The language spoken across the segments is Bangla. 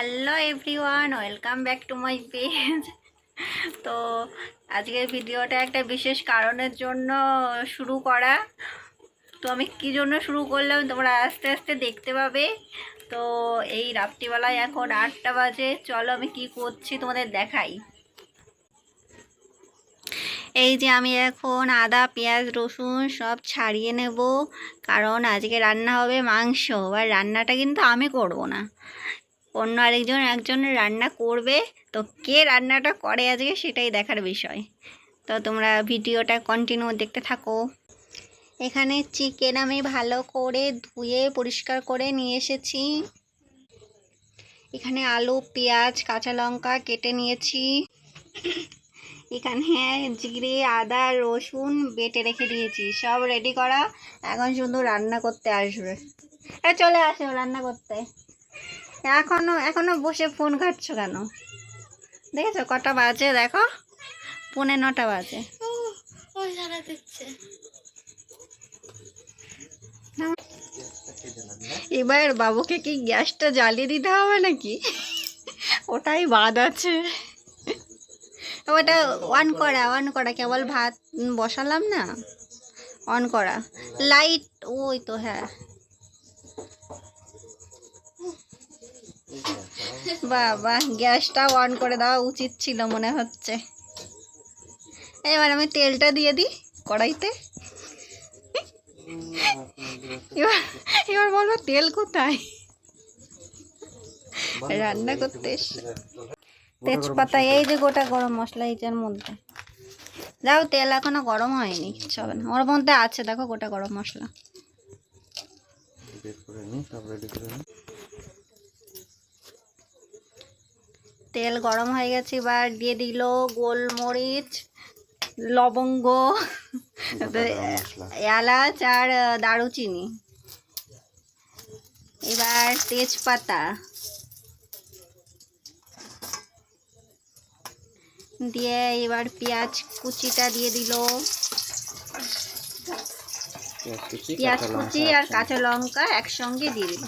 Hello everyone, welcome back to my page. তো আজকের ভিডিওটা একটা বিশেষ কারণের জন্য শুরু করা। তো আমি কী জন্য শুরু করলাম তোমরা আস্তে আস্তে দেখতে পাবে। তো এই রাত্রিবেলায় এখন আটটা বাজে, চলো আমি কি করছি তোমাদের দেখাই। এই যে আমি এখন আদা, পেঁয়াজ, রসুন সব ছাড়িয়ে নেব, কারণ আজকে রান্না হবে মাংস। আর রান্নাটা কিন্তু আমি করব না। অন্য আরেকজন, একজন রান্না করবে। তো কে রান্নাটা করে আজকে সেটাই দেখার বিষয়। তো তোমরা ভিডিওটা কন্টিনিউ দেখতে থাকো। এখানে চিকেন আমি ভালো করে ধুয়ে পরিষ্কার করে নিয়ে এসেছি। এখানে আলু, পেঁয়াজ, কাঁচা লঙ্কা কেটে নিয়েছি। এখানে জিরে, আদা, রসুন বেটে রেখে দিয়েছি। সব রেডি করা। এখন শুধু রান্না করতে আসবে। এ, চলে আসো রান্না করতে। এখনও এখনও বসে ফোন ঘাটছো কেন? দেখেছ কটা বাজে দেখো? পৌনে নটা বাজে। এবার বাবুকে কি গ্যাসটা জ্বালিয়ে দিতে হবে নাকি? ওটাই বাদ আছে। ওটা অন করা অন করা কেবল ভাত বসালাম না? অন করা। লাইট ওই তো হ্যাঁ। বাবা, গ্যাসটা অন করে দেওয়া উচিত ছিল মনে হচ্ছে। এবার আমি তেলটা দিয়ে দিই কড়াইতে। এবার এবার বলব তেল কোথায়? রান্না করতে তেজপাতা, এই যে গোটা গরম মশলা এইটার মধ্যে। যাও, তেল এখনও গরম হয়নি কিচ্ছু না। ওর মধ্যে আছে, দেখো গোটা গরম মশলা বের করে নিই সব রেডি করে নিই তেল গরম হয়ে গেছে এবার দিয়ে দিল গোলমরিচ লবঙ্গ এলাচ আর দারুচিনি। এবার তেজপাতা। দিয়ে এবার পেঁয়াজ কুচিটা দিয়ে দিল। পেঁয়াজ কুচি আর। কাঁচা লঙ্কা একসঙ্গে দিয়ে দিল।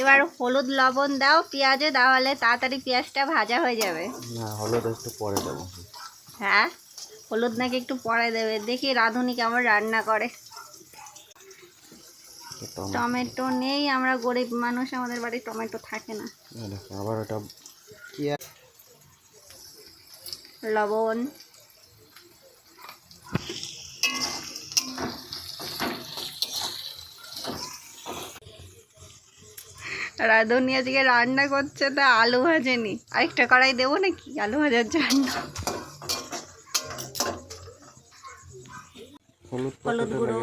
এবার হলুদ লবণ দাও পেঁয়াজে তাহলে তাড়াতাড়ি পেঁয়াজটা ভাজা হয়ে যাবে। না হলুদ একটু পরে দেবো। হ্যাঁ? হলুদ নাকি একটু পরে দেবে। দেখি রাঁধুনি কেমন রান্না করে। টমেটো। নেই আমরা গরিব মানুষ আমাদের বাড়ি টমেটো থাকে না। এই দেখো আবার ওটা কি লবণ। রাঁধুনি আজকে রান্না করছে তা আলু ভাজেনি। আরেকটা কড়াই দেবো নাকি? আলু ভাজার জন্য। হলুদ গুঁড়ো।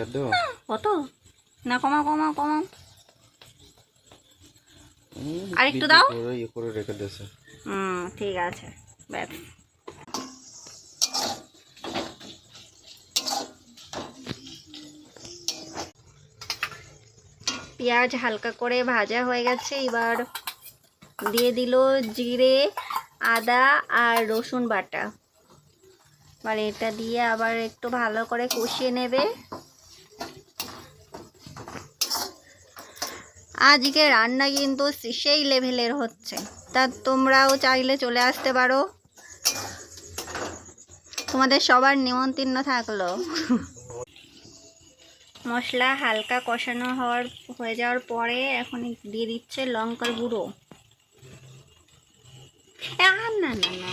আর দেবো। কত? না কমাও কমাও কমাও। দাও। ইয়ে করে রেখে দিয়েছে। হুম ঠিক আছে। ব্যাস। পেঁয়াজ হালকা করে ভাজা হয়ে গেছে, এবার দিয়ে দিল জিরে, আদা আর রসুন বাটা। এবার এটা দিয়ে আবার একটু ভালো করে কষিয়ে নেবে। আজকে রান্না কিন্তু সেই লেভেলের হচ্ছে। তা তোমরাও চাইলে চলে আসতে পারো। তোমাদের সবার নিমন্ত্রণ থাকল। মশলা হালকা কষানো হওয়ার, হয়ে যাওয়ার পরে এখন দিয়ে দিচ্ছে লঙ্কার গুঁড়ো। না না না না।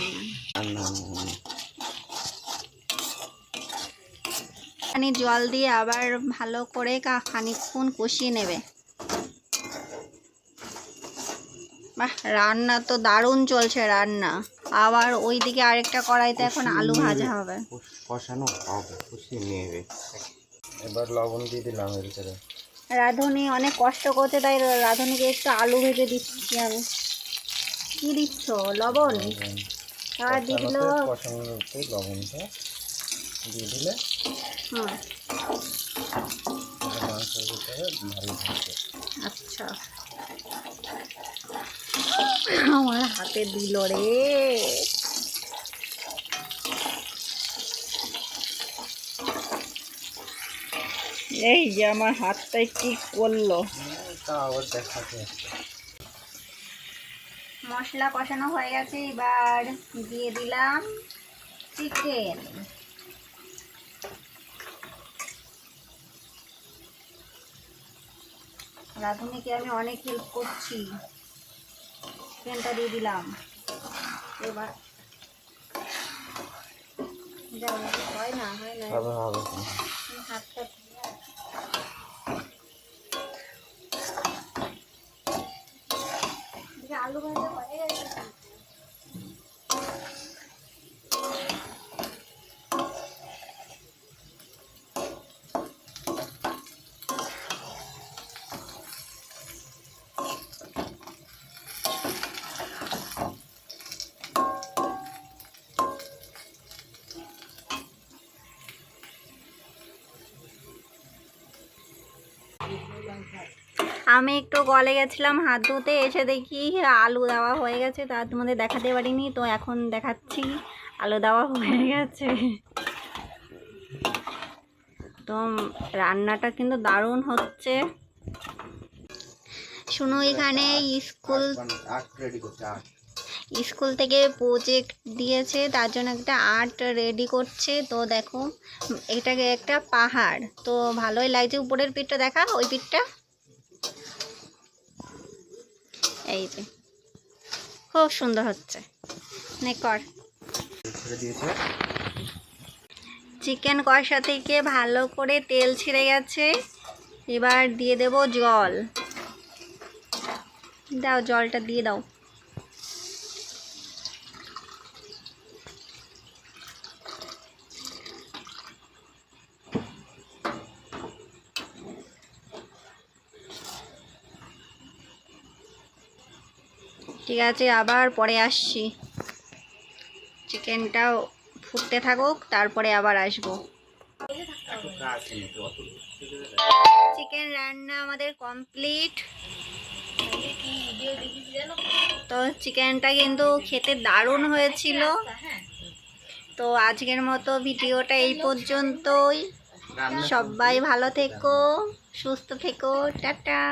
খানি জল দিয়ে আবার ভালো করে খানিকক্ষণ কষিয়ে নেবে। বাহ, রান্না তো দারুণ চলছে রান্না। আবার ওইদিকে আরেকটা কড়াইতে এখন আলু ভাজা হবে। কষানো হবে, কষিয়ে নেবে। এবার লবণ দিয়ে দিলাম এর ভিতরে। রাঁধুনি অনেক কষ্ট করছে তাই রাঁধুনিকে একটু আলু ভেজে দিচ্ছি আমি। কি দিচ্ছ? লবণ। আর দিয়ে দিল কষানোর উপরে লবণটা। দিয়ে দিলে হুম। মাংসের ভিতরে ভালো আচ্ছা। আমার হাতে দিল রে। এই যে আমার হাতটাই কি করল? মশলা কষানো হয়ে গেছে এবার দিয়ে দিলাম চিকেন রাঁধুনিকে আমি অনেক হেল্প করছি। চিকেনটা দিয়ে দিলাম। এবার হয় না হয় না। হাতটা আলু ভাজা হয়ে গেছে আমি একটু গলে গেছিলাম হাত ধুতে, এসে দেখি আলু দেওয়া হয়ে গেছে, তার তোমাদের দেখাতে পারিনি, তো এখন দেখাচ্ছি, আলু দেওয়া হয়ে গেছে। তো রান্নাটা কিন্তু দারুণ হচ্ছে। শুনো, এখানে স্কুল স্কুল থেকে প্রজেক্ট দিয়েছে, তার জন্য একটা আর্ট রেডি করছে, তো দেখো, এটাকে একটা পাহাড়, তো ভালোই লাগছে, উপরের পিঠটা দেখা, ওই পিঠটা? এই যে। খুব সুন্দর হচ্ছে। নে, কর। চিকেন কষা থেকে ভালো করে তেল ছিঁড়ে গেছে। এবার দিয়ে দেব জল। দাও, জলটা দিয়ে দাও। ঠিক আছে, আবার পরে আসছি। চিকেনটাও ফুটতে থাকুক, তারপরে আবার আসব। চিকেন রান্না আমাদের কমপ্লিট। তো চিকেনটা কিন্তু খেতে দারুণ হয়েছিল। তো আজকের মতো ভিডিওটা এই পর্যন্তই। সবাই ভালো থেকো, সুস্থ থেকো, টাটা।